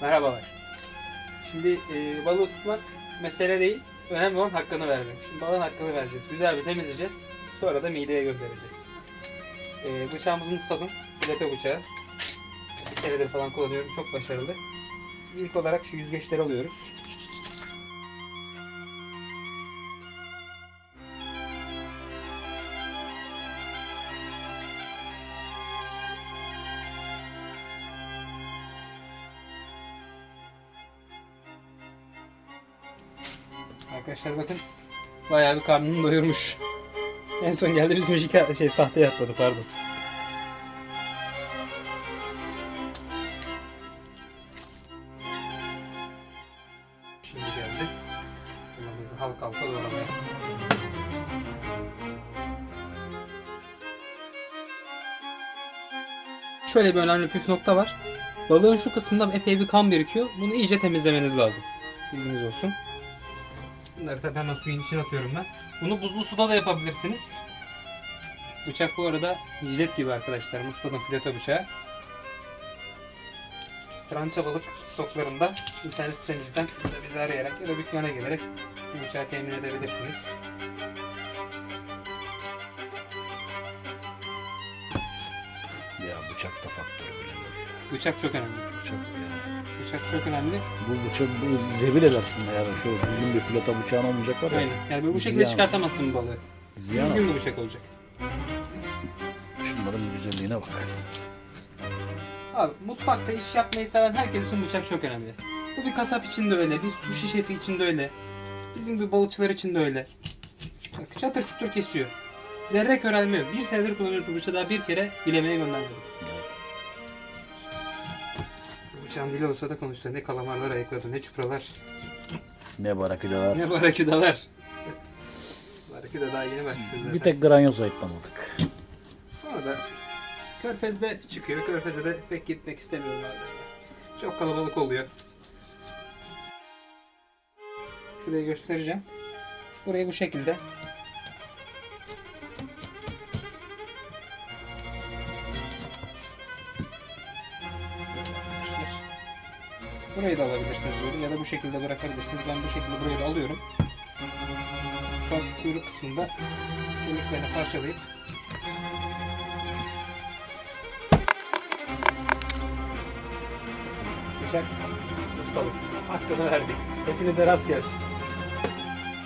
Merhabalar. Şimdi e, balığı tutmak mesele değil. Önemli olan hakkını vermek. Şimdi balığın hakkını vereceğiz. Güzel bir temizleyeceğiz. Sonra da mideye göndereceğiz. E, bıçağımız Mustafa'nın lepe bıçağı. Bir senedir falan kullanıyorum. Çok başarılı. İlk olarak şu yüzgeçleri alıyoruz. Arkadaşlar bakın bayağı bir karnını doyurmuş. En son geldi bizim şika şey sahte yatladı pardon. Şimdi geldi. Kılımızı halka halka doğramaya. Şöyle bir önemli püf nokta var. Balığın şu kısmında epey bir kan birikiyor. Bunu iyice temizlemeniz lazım. Bilginiz olsun. Bunları tabii hemen suyun içine atıyorum ben. Bunu buzlu suda da yapabilirsiniz. Bıçak bu arada jilet gibi arkadaşlar. Mustafa'nın fileto bıçağı. Trança balık stoklarında internet sitemizden ya da bizi arayarak ya da dükkana gelerek bu bıçağı temin edebilirsiniz. Ya bıçak da faktör bilemiyorum ya. Bıçak çok önemli. Bıçak ya. Bıçak çok önemli. Bu bıçak bu zebil edersin yani şu düzgün bir filata bıçağın olmayacak var ya. Aynen. Yani bu şekilde Ziyan. çıkartamazsın bu balığı. Ziyan Düzgün bir bıçak olacak. Şunların güzelliğine bak. Abi mutfakta iş yapmayı seven herkes için bıçak çok önemli. Bu bir kasap için de öyle, bir sushi şefi için de öyle. Bizim gibi balıkçılar için de öyle. Bak çatır çutur kesiyor. Zerre körelmiyor. Bir senedir kullanıyorsun bıçağı daha bir kere bilemeye göndermedim. Bıçağın dili olsa da konuşsa ne kalamarlar ayıkladı ne çupralar Ne barakıdalar. ne baraküdalar. Baraküda daha yeni başlıyor zaten. Bir tek granyoz ayıklamadık. Sonra da Körfez'de çıkıyor. Körfez'e de pek gitmek istemiyorum abi. Çok kalabalık oluyor. Şurayı göstereceğim. Burayı bu şekilde. Burayı da alabilirsiniz böyle ya da bu şekilde bırakabilirsiniz. Ben bu şekilde burayı da alıyorum. Son kuyruk kısmında kemiklerini parçalayıp Bıçak ustalık. Hakkını verdik. Hepinize rast gelsin.